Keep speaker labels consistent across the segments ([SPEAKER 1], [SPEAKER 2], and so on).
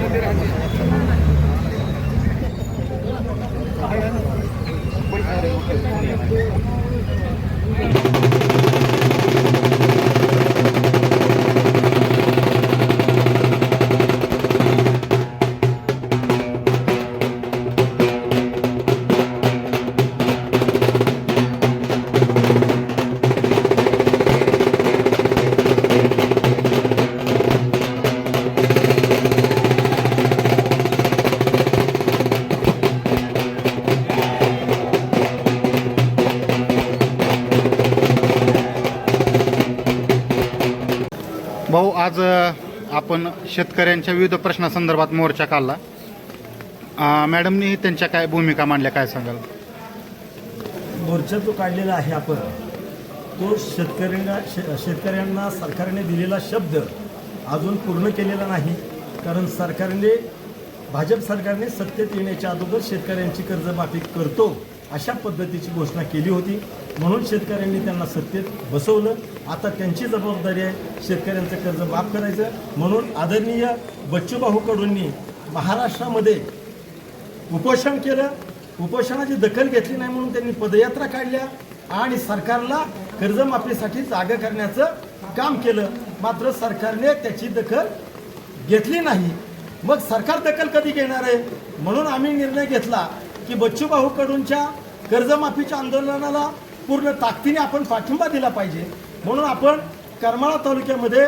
[SPEAKER 1] मंदिर भाऊ आज आपण शेतकऱ्यांच्या विविध प्रश्नासंदर्भात मोर्चा काढला. मॅडमनी त्यांच्या काय भूमिका मांडल्या काय सांगाल?
[SPEAKER 2] मोर्चा जो काढलेला आहे आपण तो शेतकऱ्यांना शे शेतकऱ्यांना सरकारने दिलेला शब्द अजून पूर्ण केलेला नाही. कारण सरकारने भाजप सरकारने सत्तेत येण्याच्या अगोदर शेतकऱ्यांची कर्जमाफी करतो. अशा पद्धतीची घोषणा केली होती. म्हणून शेतकऱ्यांनी त्यांना सत्तेत बसवलं. आता त्यांची जबाबदारी आहे शेतकऱ्यांचं कर्ज माफ करायचं. म्हणून आदरणीय बच्चूभाऊ कडूंनी महाराष्ट्रामध्ये उपोषण केलं. उपोषणाची दखल घेतली नाही म्हणून त्यांनी पदयात्रा काढल्या आणि सरकारला कर्जमाफीसाठी जागा करण्याचं काम केलं. मात्र सरकारने त्याची दखल घेतली नाही. मग सरकार दखल कधी घेणार आहे? म्हणून आम्ही निर्णय घेतला की बच्चूभाऊ कडूंच्या कर्जमाफीच्या आंदोलनाला पूर्ण ताकदीने आपण पाठिंबा दिला पाहिजे. म्हणून आपण करमाळा तालुक्यामध्ये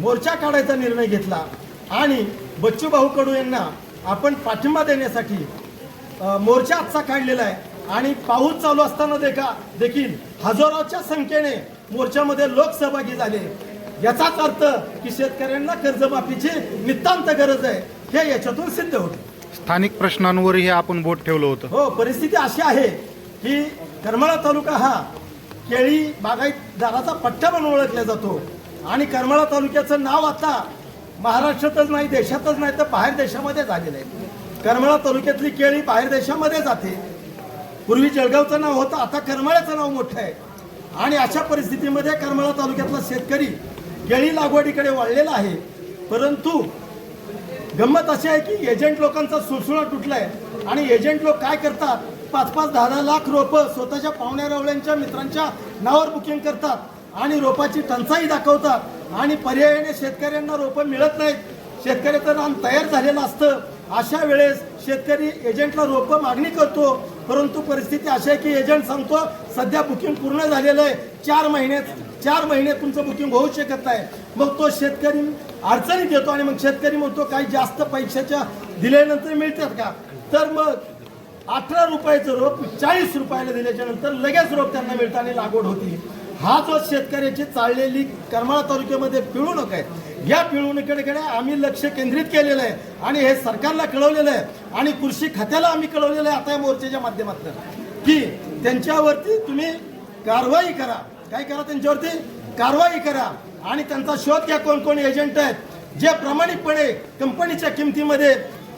[SPEAKER 2] मोर्चा काढायचा निर्णय घेतला आणि बच्चूभाऊ कडू यांना आपण पाठिंबा देण्यासाठी मोर्चा आजचा काढलेला आहे. आणि पाऊस चालू असताना देखा देखील हजारोच्या संख्येने मोर्चामध्ये लोक सहभागी झाले. याचाच अर्थ की शेतकऱ्यांना कर्जमाफीची नितांत गरज आहे. हे याच्यातून सिद्ध होतं.
[SPEAKER 1] स्थानिक प्रश्नांवरही आपण बोट ठेवलं होतं.
[SPEAKER 2] हो परिस्थिती अशी आहे की करमाळा तालुका हा केळी बागायतदाराचा पट्टा म्हणून ओळखला जातो. आणि करमाळा तालुक्याचं नाव आता महाराष्ट्रातच नाही देशातच नाही तर बाहेर देशामध्ये झालेलं आहे. करमाळा तालुक्यातली केळी बाहेर देशामध्ये जाते. पूर्वी जळगावचं नाव होतं आता करमाळ्याचं नाव मोठं आहे. आणि अशा परिस्थितीमध्ये करमाळा तालुक्यातला शेतकरी केळी लागवडीकडे वळलेला आहे. परंतु गंमत अशी आहे की एजंट लोकांचा सुळसुळा तुटलाय. आणि एजंट लोक काय करतात? पाच पाच दहा दहा लाख रोपं स्वतःच्या पाहुण्या रावळ्यांच्या मित्रांच्या नावावर बुकिंग करतात. आणि रोपाची टंचाई दाखवतात. आणि पर्यायाने शेतकऱ्यांना रोपं मिळत नाहीत. शेतकऱ्याचं रान तयार झालेलं असतं. अशा वेळेस शेतकरी एजंटला रोपं मागणी करतो. परंतु परिस्थिती अशी आहे की एजंट सांगतो सध्या बुकिंग पूर्ण झालेलं आहे. चार महिन्यात चार महिने तुमचं बुकिंग होऊ शकत नाही. मग तो शेतकरी अडचणीत येतो आणि मग शेतकरी म्हणतो काही जास्त पैशाच्या दिल्यानंतर मिळतात का? तर मग अठरा रुपयाचं रोप चाळीस रुपयाला दिल्याच्या नंतर लगेच रोप त्यांना मिळतं आणि लागवड होती. हा जो शेतकऱ्याची चाललेली करमाळा तालुक्यामध्ये पिळवणूक आहे. या पिळवणुकीकडे आम्ही लक्ष केंद्रित केलेलं आहे आणि हे सरकारला कळवलेलं आहे आणि कृषी खात्याला आम्ही कळवलेलं आहे आता या मोर्चाच्या माध्यमातून. की त्यांच्यावरती तुम्ही कारवाई करा. काय करा त्यांच्यावरती? कारवाई करा. आणि त्यांचा शोध घ्या कोण कोण एजंट आहेत. जे प्रामाणिकपणे कंपनीच्या किमतीमध्ये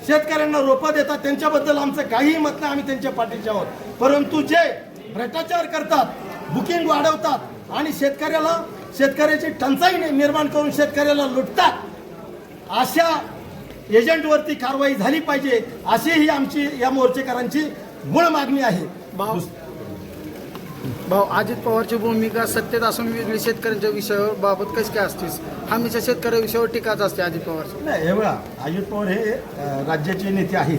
[SPEAKER 2] शेतकऱ्यांना रोपं देतात त्यांच्याबद्दल आमचं काहीही मत नाही. आम्ही त्यांच्या पाठीच्या आहोत. परंतु जे भ्रष्टाचार करतात बुकिंग वाढवतात आणि शेतकऱ्याला शेतकऱ्याची टंचाई निर्माण करून शेतकऱ्याला लुटतात अशा एजंटवरती कारवाई झाली पाहिजे अशी ही आमची या मोर्चेकरांची मूळ मागणी आहे.
[SPEAKER 3] भाऊ अजित पवारची भूमिका सत्तेत असून वेगळी शेतकऱ्यांच्या विषयावर बाबत कशी काय असतेस? हमीच्या शेतकऱ्या विषयावर टीकाच असते अजित पवारची.
[SPEAKER 2] नाही हे बघा अजित पवार हे अ, राज्याचे नेते आहेत.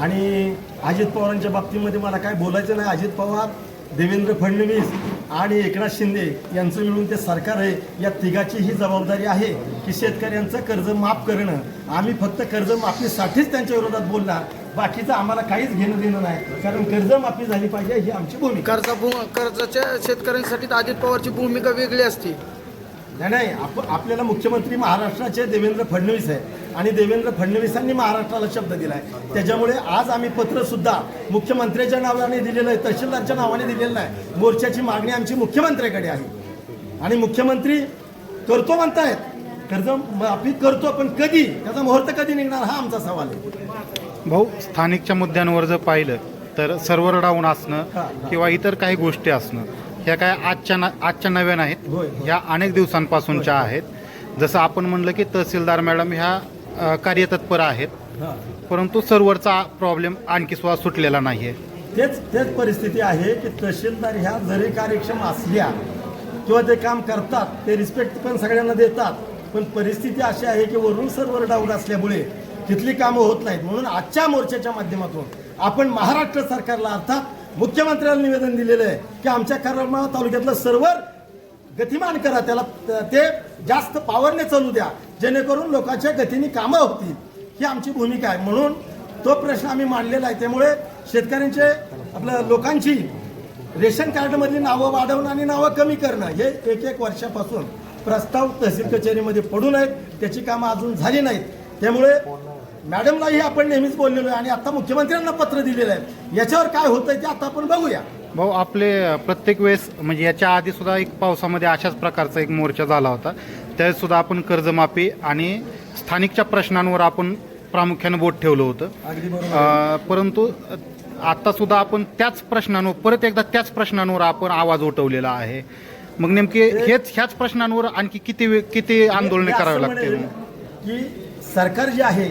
[SPEAKER 2] आणि अजित पवारांच्या बाबतीमध्ये मला काय बोलायचं नाही. अजित पवार देवेंद्र फडणवीस आणि एकनाथ शिंदे यांचं मिळून ते सरकार आहे. या तिघाची ही जबाबदारी आहे की शेतकऱ्यांचं कर्ज माफ करणं. आम्ही फक्त कर्जमाफीसाठीच त्यांच्या विरोधात बोलणार. बाकीचं आम्हाला काहीच घेणं देणं नाही. कारण कर्जमाफी झाली पाहिजे ही आमची भूमिका.
[SPEAKER 3] कर्जा भू कर्जाच्या शेतकऱ्यांसाठी अजित पवारची भूमिका वेगळी असते.
[SPEAKER 2] नाही नाही आप आपल्याला मुख्यमंत्री महाराष्ट्राचे देवेंद्र फडणवीस आहे. आणि देवेंद्र फडणवीसांनी महाराष्ट्राला शब्द दिला आहे त्याच्यामुळे आज आम्ही पत्र सुद्धा मुख्यमंत्र्याच्या नावाने दिलेलं आहे तहसीलदारच्या नावाने दिलेलं नाही मोर्चाची मागणी आमची मुख्यमंत्र्याकडे आहे. आणि मुख्यमंत्री करतो म्हणतायत. कर्ज माफी करतो पण कधी? त्याचा मुहूर्त कधी निघणार हा आमचा सवाल आहे.
[SPEAKER 1] भाऊ स्थानिकच्या मुद्द्यांवर जर पाहिलं तर सर्व्हर डाऊन असणं. किंवा इतर काही गोष्टी असणं ह्या काय आजच्या ना आजच्या नव्या नाहीत.
[SPEAKER 2] होय,
[SPEAKER 1] अनेक दिवसांपासूनच्या आहेत. जसं आपण म्हणलं की तहसीलदार मॅडम ह्या कार्यतत्पर आहेत. परंतु सर्व्हरचा प्रॉब्लेम आणखी सुद्धा सुटलेला नाही आहे
[SPEAKER 2] तेच तेच परिस्थिती आहे की तहसीलदार ह्या जरी कार्यक्षम असल्या किंवा ते काम करतात ते रिस्पेक्ट पण सगळ्यांना देतात पण परिस्थिती अशी आहे की वरून सर्व्हर डाऊन असल्यामुळे तिथली कामं होत नाहीत. म्हणून आजच्या मोर्चाच्या माध्यमातून आपण महाराष्ट्र सरकारला अर्थात मुख्यमंत्र्यांना निवेदन दिलेलं आहे की आमच्या करमाळा तालुक्यातलं सर्वर गतिमान करा. त्याला ते जास्त पॉवरने चालू द्या. जेणेकरून लोकांच्या गतीने कामं होतील. ही आमची भूमिका आहे. म्हणून तो प्रश्न आम्ही मांडलेला आहे. त्यामुळे शेतकऱ्यांचे आपल्या लोकांची रेशन कार्डमधली नावं वाढवणं आणि नावं कमी करणं हे एक एक वर्षापासून प्रस्ताव तहसील कचेरीमध्ये पडून आहेत त्याची कामं अजून झाली नाहीत. त्यामुळे मॅडमलाही आपण नेहमीच बोललेलो आहे आणि आता मुख्यमंत्र्यांना पत्र दिलेलं आहे. याच्यावर काय होतंय ते आता आपण बघूया.
[SPEAKER 1] भाऊ आपले प्रत्येक वेळेस म्हणजे याच्या आधी सुद्धा एक पावसामध्ये अशाच प्रकारचा एक मोर्चा झाला होता. त्यावेळेस सुद्धा आपण कर्जमाफी आणि स्थानिकच्या प्रश्नांवर आपण प्रामुख्याने बोट ठेवलं होतं. परंतु आता सुद्धा आपण त्याच प्रश्नांवर परत एकदा त्याच प्रश्नांवर आपण आवाज उठवलेला आहे. मग नेमके हेच ह्याच प्रश्नांवर आणखी किती किती आंदोलने करावी लागतील?
[SPEAKER 2] की सरकार जे आहे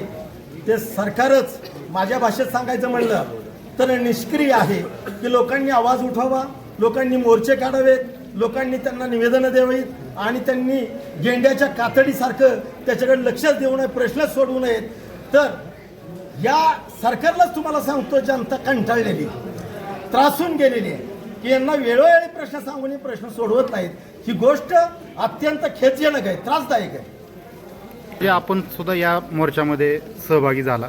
[SPEAKER 2] ते सरकारच माझ्या भाषेत सांगायचं म्हणलं तर निष्क्रिय आहे की लोकांनी आवाज उठवावा लोकांनी मोर्चे काढावेत लोकांनी त्यांना निवेदनं द्यावीत आणि त्यांनी गेंड्याच्या कातडीसारखं त्याच्याकडे लक्षच देऊ नये प्रश्नच सोडवू नयेत. तर या सरकारलाच तुम्हाला सांगतो जनता कंटाळलेली त्रासून गेलेली आहे. की यांना वेळोवेळी प्रश्न सांगून प्रश्न सोडवत नाहीत. ही गोष्ट अत्यंत खेदजनक आहे त्रासदायक आहे.
[SPEAKER 1] जे आपण सुद्धा या मोर्चामध्ये सहभागी झाला.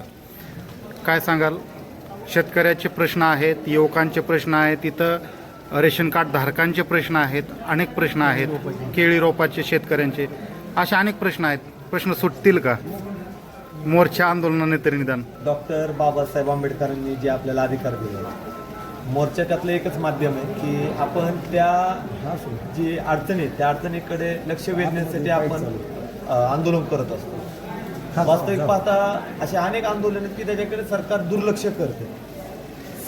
[SPEAKER 1] काय सांगाल? शेतकऱ्याचे प्रश्न आहेत युवकांचे प्रश्न आहेत इथं रेशन कार्ड धारकांचे प्रश्न आहेत अनेक प्रश्न आहेत केळी रोपाचे शेतकऱ्यांचे. असे अनेक प्रश्न आहेत. प्रश्न सुटतील का? मोर्चा आंदोलनाने तरी निदान.
[SPEAKER 4] डॉक्टर बाबासाहेब आंबेडकरांनी जे आपल्याला अधिकार दिले मोर्चा त्यातलं एकच माध्यम आहे की आपण त्या जी अडचणी आहेत, त्या अडचणीकडे लक्ष वेधण्यासाठी आपण आंदोलन करत असतो. वास्तविक पाहता असे अनेक आंदोलन आहेत की त्याच्याकडे सरकार दुर्लक्ष करते.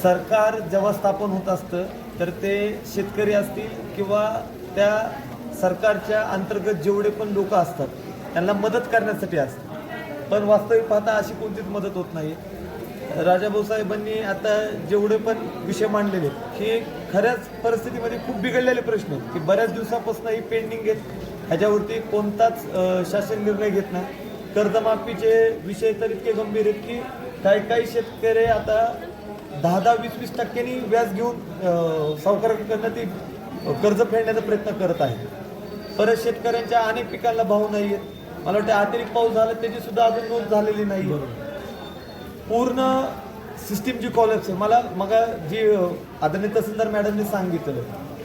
[SPEAKER 4] सरकार जेव्हा स्थापन होत असतं तर ते शेतकरी असतील किंवा त्या सरकारच्या अंतर्गत जेवढे पण लोक असतात त्यांना मदत करण्यासाठी असतं पण वास्तविक पाहता अशी कोणतीच मदत होत नाही. राजाभाऊ साहेबांनी आता जेवढे पण विषय मांडलेले हे खऱ्याच परिस्थितीमध्ये खूप बिघडलेले प्रश्न आहेत की बऱ्याच दिवसापासून ही पेंडिंग आहेत. ह्याच्यावरती कोणताच शासन निर्णय घेत नाही. कर्जमाफीचे विषय तर इतके गंभीर आहेत की काही काही शेतकरी आता दहा दहा वीस वीस टक्क्यांनी व्याज घेऊन अं, सावकारांकडनं ती कर्ज फेडण्याचा प्रयत्न करत आहे परत शेतकऱ्यांच्या अनेक पिकांना भाव नाही आहेत. मला वाटतं अतिरिक्त पाऊस झाला त्याची सुद्धा अजून नोंद झालेली नाही पूर्ण सिस्टीम जी कॉलेज आहे मला मग जी आदरणीय तहसीलदार मॅडमने सांगितलं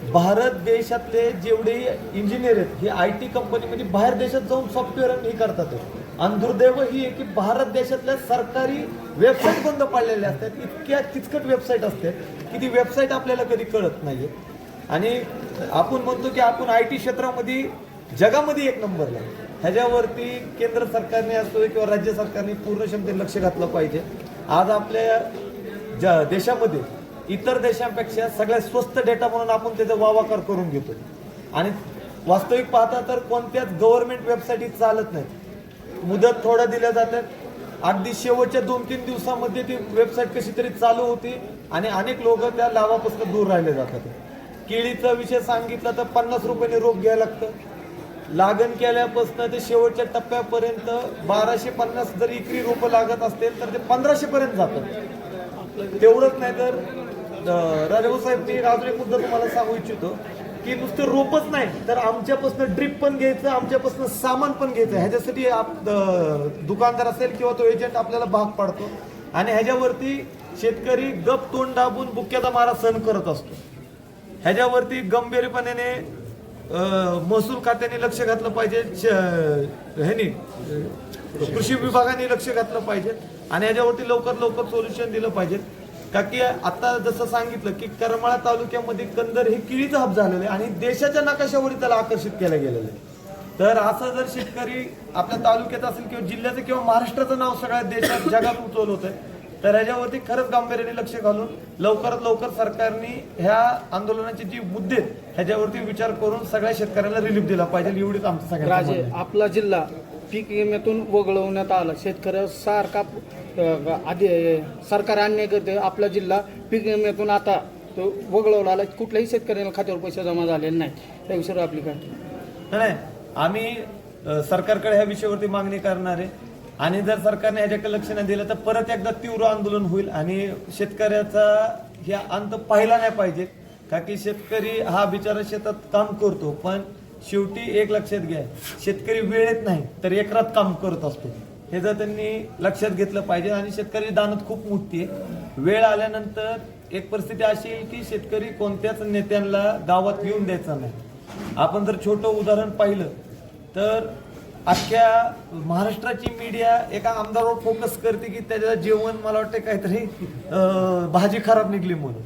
[SPEAKER 4] भारत देशातले जेवढे इंजिनियर आहेत हे आय टी कंपनीमध्ये बाहेर देशात जाऊन सॉफ्टवेअर हे करतात. आणि दुर्दैव ही आहे की भारत देशातल्या सरकारी वेबसाईट बंद पाडलेल्या असतात. इतक्या किचकट वेबसाईट असते की ती वेबसाईट आपल्याला कधी कळत नाही आणि आपण म्हणतो की आपण आय टी क्षेत्रामध्ये जगामध्ये एक नंबरला आहे. ह्याच्यावरती केंद्र सरकारने असतो किंवा राज्य सरकारने पूर्ण क्षमतेने लक्ष घातलं पाहिजे. आज आपल्या ज देशामध्ये इतर देशांपेक्षा सगळ्यात स्वस्त डेटा म्हणून आपण त्याचा वावाकार करून घेतो. आणि वास्तविक पाहता तर कोणत्याच गव्हर्नमेंट वेबसाईट चालत नाहीत मुदत थोड्या दिल्या जातात. अगदी शेवटच्या दोन तीन दिवसामध्ये ती वेबसाईट कशी तरी चालू होती आणि अनेक लोक त्या लाभापासून दूर राहिले जातात. केळीचा विषय सांगितला तर पन्नास रुपयाने रोप घ्यायला लागतं. लागण केल्यापासून ते शेवटच्या टप्प्यापर्यंत बाराशे पन्नास जर इकरी रोपं लागत असतील तर ते पंधराशे पर्यंत जातात. तेवढंच नाही तर राजाभाऊ साहेब मी अजून एक मुद्दा तुम्हाला सांगू इच्छितो की नुसतं रोपच नाही तर आमच्यापासून ड्रीप पण घ्यायचं आमच्यापासून सामान पण घ्यायचं. ह्याच्यासाठी आप- दुकानदार असेल किंवा तो एजंट आपल्याला भाग पाडतो. आणि ह्याच्यावरती शेतकरी गप तोंड दाबून बुक्याचा मारा सहन करत असतो. ह्याच्यावरती गंभीरपणे महसूल खात्याने लक्ष घातलं पाहिजे ह्यानी कृषी विभागाने लक्ष घातलं पाहिजे. आणि ह्याच्यावरती लवकर लवकर सोल्युशन दिलं पाहिजे. का की आता जसं सांगितलं की करमाळा तालुक्यामध्ये कंदर हे किळीचं हब झालेलं आहे आणि देशाच्या नकाशावर त्याला आकर्षित केलं गेलेलं आहे तर असं जर शेतकरी आपल्या तालुक्यात असेल किंवा जिल्ह्याचं किंवा महाराष्ट्राचं नाव सगळ्या देशात जगात उचवलं होतंय तर ह्याच्यावरती खरंच गांभीर्याने लक्ष घालून लवकरात लवकर सरकारने ह्या आंदोलनाचे जी मुद्दे ह्याच्यावरती विचार करून सगळ्या शेतकऱ्यांना रिलीफ दिला पाहिजे एवढीच आमचं सगळ्यांचं
[SPEAKER 3] राजे. आपला जिल्हा पीक विम्यातून वगळवण्यात आला शेतकऱ्या सारखा आधी सरकार अन्याय करते आपला जिल्हा पीक विम्यातून आता तो वगळवला आला कुठल्याही शेतकऱ्याला खात्यावर पैसे जमा झालेले नाही त्या विषयावर आपली काय?
[SPEAKER 4] नाही आम्ही सरकारकडे ह्या विषयावरती मागणी करणार आहे. आणि जर सरकारने ह्याच्याकडे लक्ष नाही दिलं तर परत एकदा तीव्र आंदोलन होईल आणि शेतकऱ्याचा ह्या अंत पाहिला नाही पाहिजे. का की शेतकरी हा बिचारा शेतात काम करतो पण शेवटी एक लक्षात घ्या शेतकरी वेळेत नाही तर एकरात काम करत असतो. हे जर त्यांनी लक्षात घेतलं पाहिजे आणि शेतकरी दानत खूप मोठी आहे. वेळ आल्यानंतर एक परिस्थिती अशी येईल की शेतकरी कोणत्याच नेत्यांना गावात येऊन द्यायचा नाही. आपण जर छोटं उदाहरण पाहिलं तर अख्ख्या महाराष्ट्राची मीडिया एका आमदारावर फोकस करते की त्याचं जेवण मला वाटतं काहीतरी भाजी खराब निघली म्हणून.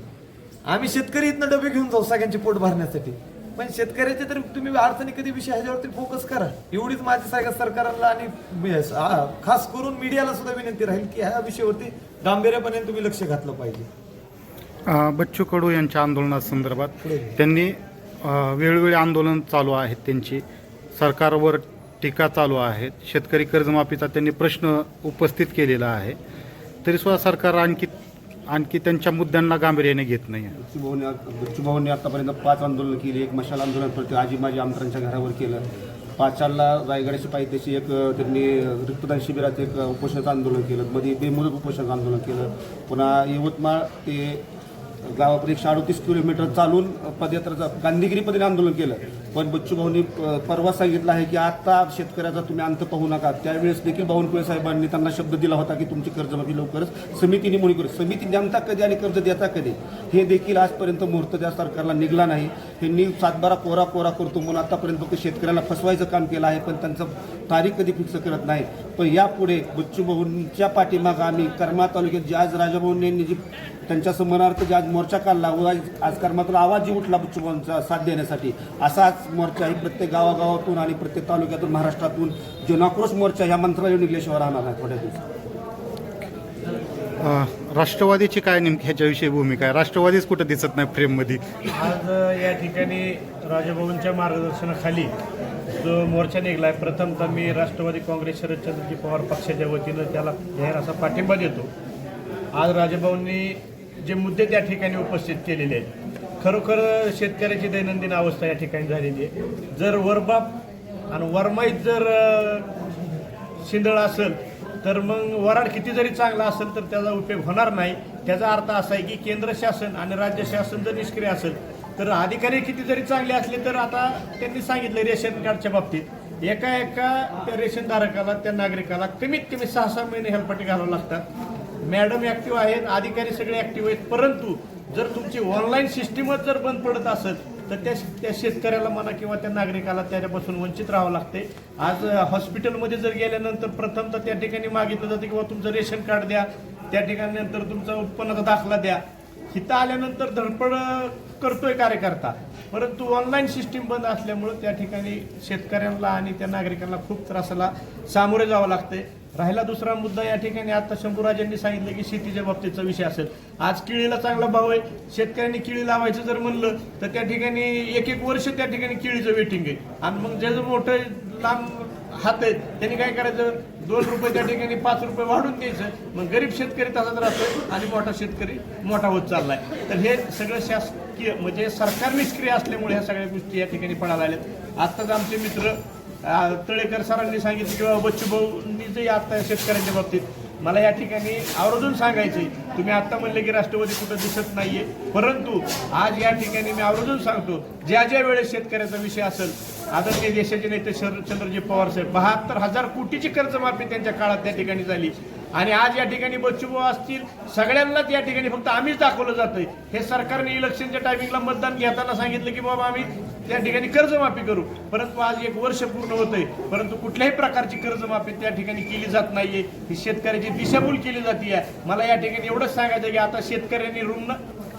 [SPEAKER 4] आम्ही शेतकरी इथनं डबे घेऊन जाऊ सगळ्यांची पोट भरण्यासाठी. पण शेतकऱ्याचे तरी तुम्ही अडचणी कधी विषय ह्याच्यावरती फोकस करा. एवढीच माझी सगळ्या सरकारला आणि खास करून मीडियाला सुद्धा विनंती राहील की ह्या विषयावरती गांभीर्यापणे तुम्ही लक्ष घातलं पाहिजे.
[SPEAKER 1] बच्चू कडू यांच्या आंदोलनासंदर्भात त्यांनी वेळोवेळी आंदोलन चालू आहेत त्यांची. सरकारवर टीका चालू आहे शेतकरी कर्जमाफीचा त्यांनी प्रश्न उपस्थित केलेला आहे. तरीसुद्धा सरकार आणखी आणखी त्यांच्या मुद्द्यांना गांभीर्याने घेत नाही
[SPEAKER 5] बच्चूभाऊने बच्चूभाऊने आतापर्यंत पाच आंदोलन केली एक मशाल आंदोलन प्रति आजी माजी आमदारांच्या घरावर केलं. पाचाला रायगडाची पायथ्याशी एक त्यांनी रक्तदान शिबिरात एक उपोषणाचं आंदोलन केलं. मध्ये बेमुदत उपोषणाचं आंदोलन केलं. पुन्हा यवतमाळ ते गावाकडे एकशे अडतीस किलोमीटर चालून पदयात्रेचं गांधीगिरी आंदोलन केलं. पण बच्चू भाऊनी परवा सांगितलं आहे की आता शेतकऱ्याचा तुम्ही अंत पाहू नका. त्यावेळेस देखील बावनकुळे साहेबांनी त्यांना शब्द दिला होता की तुमची कर्जमाफी लवकरच समितीने मुली करू. समिती नेमता कधी आणि कर्ज देता कधी? हे देखील आजपर्यंत मुहूर्त त्या सरकारला निघला नाही. त्यांनी सातबारा कोरा कोरा करतो म्हणून आतापर्यंत फक्त शेतकऱ्याला फसवायचं काम केलं आहे पण त्यांचं तारीख कधी फिक्स करत नाही. पण यापुढे बच्चू भाऊंच्या पाठीमागं आम्ही कर्मा तालुक्यात जे आज राजाभाऊंनी यांनी जी त्यांच्या समानार्थ जे आज मोर्चा काढला व आज आज कर्मातून आवाज जी उठला बच्चू भाऊंचा साथ देण्यासाठी. असाच मोर्चा ही प्रत्येक गावागावातून आणि प्रत्येक तालुक्यातून महाराष्ट्रातून जनाक्रोश मोर्चा ह्या मंत्रालय निघल्याशिवाय राहणार नाही थोड्या दिवसात.
[SPEAKER 1] अ, राष्ट्रवादीची काय नेमकी ह्याच्याविषयी भूमिका आहे? राष्ट्रवादीच कुठं दिसत नाही फ्रेममध्ये
[SPEAKER 6] आज या ठिकाणी राजभवनच्या मार्गदर्शनाखाली जो मोर्चा निघला आहे प्रथमतः मी राष्ट्रवादी काँग्रेस शरदचंद्रजी पवार पक्षाच्या वतीनं त्याला जाहीर असा पाठिंबा देतो. आज राजभवननी जे मुद्दे त्या ठिकाणी उपस्थित केलेले आहेत. खरोखर शेतकऱ्याची दैनंदिन अवस्था या ठिकाणी झालेली आहे. जर वरबाप आणि वरमाईत जर शिंदळ असेल तर मग वराड किती जरी चांगला असेल तर त्याचा उपयोग होणार नाही. त्याचा अर्थ असा आहे की केंद्र शासन आणि राज्य शासन जर निष्क्रिय असेल तर अधिकारी किती जरी चांगले असले तर आता त्यांनी सांगितलं रेशन कार्डच्या बाबतीत. एका एका त्या रेशनधारकाला त्या नागरिकाला कमीत कमी सहा सहा महिने हेल्पटी घालावं लागतात. मॅडम ऍक्टिव्ह आहेत अधिकारी सगळे ऍक्टिव्ह आहेत. परंतु जर तुमची ऑनलाईन सिस्टीमच जर बंद पडत असेल तर त्या त्या शेतकऱ्याला म्हणा किंवा त्या नागरिकाला त्याच्यापासून वंचित राहावं लागते. आज हॉस्पिटलमध्ये जर गेल्यानंतर प्रथमतः त्या ठिकाणी मागितलं जातं किंवा तुमचं रेशन कार्ड द्या. त्या ठिकाणी नंतर तुमचा उत्पन्नाचा दाखला द्या. इथं आल्यानंतर धडपड करतोय कार्यकर्ता. परंतु ऑनलाईन सिस्टीम बंद असल्यामुळं त्या ठिकाणी शेतकऱ्यांना आणि त्या नागरिकांना खूप त्रासाला सामोरे जावं लागते राहिला दुसरा मुद्दा या ठिकाणी. आता शंभूराजांनी सांगितलं की शेतीच्या बाबतीचा विषय असेल. आज केळीला चांगला भाव आहे. शेतकऱ्यांनी केळी लावायचं जर म्हणलं तर त्या ठिकाणी एक एक वर्ष त्या ठिकाणी केळीचं वेटिंग आहे. आणि मग ज्याचं मोठं लांब हात आहेत त्यांनी काय करायचं? दोन रुपये त्या ठिकाणी पाच रुपये वाढून द्यायचं. मग गरीब शेतकरी तसाच राहतोय आणि मोठा शेतकरी मोठा होत चाललाय. तर हे सगळं शासकीय म्हणजे सरकार निष्क्रिय असल्यामुळे ह्या सगळ्या गोष्टी या ठिकाणी पडायला आल्यात आत्ताच आमचे मित्र तळेकर सरांनी सांगितलं किंवा बच्चू भाऊंनी जे आता शेतकऱ्यांच्या बाबतीत मला या ठिकाणी आवर्जून सांगायचे तुम्ही आत्ता म्हणले की राष्ट्रवादी कुठं दिसत नाहीये परंतु आज या ठिकाणी मी आवर्जून सांगतो ज्या ज्या वेळेस शेतकऱ्याचा विषय असेल आदरणीय देशाचे नेते शरदचंद्रजी पवार साहेब बहात्तर हजार कोटीची कर्जमाफी त्यांच्या काळात त्या ठिकाणी झाली. आणि आज या ठिकाणी बच्चूभाऊ असतील सगळ्यांनाच या ठिकाणी फक्त आम्हीच दाखवलं जातंय. हे सरकारने इलेक्शनच्या टायमिंगला मतदान घेताना सांगितलं की बाबा आम्ही त्या ठिकाणी कर्जमाफी करू. परंतु आज एक वर्ष पूर्ण होतंय. परंतु कुठल्याही प्रकारची कर्जमाफी त्या ठिकाणी केली जात नाहीये. ही शेतकऱ्याची दिशाभूल केली जाते मला या ठिकाणी एवढंच सांगायचं की आता शेतकऱ्यांनी रुग्ण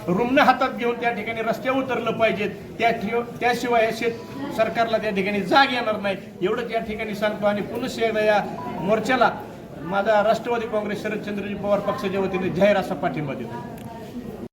[SPEAKER 6] रुग्ण हातात घेऊन त्या ठिकाणी रस्त्यावर उतरलं पाहिजेत. त्या त्याशिवाय या शेत सरकारला त्या ठिकाणी जाग येणार नाही. एवढंच या ठिकाणी सांगतो आणि पुनश्च एकदा या मोर्चाला माझा राष्ट्रवादी काँग्रेस शरदचंद्रजी पवार पक्षाच्या वतीने जाहीर असा पाठिंबा देतो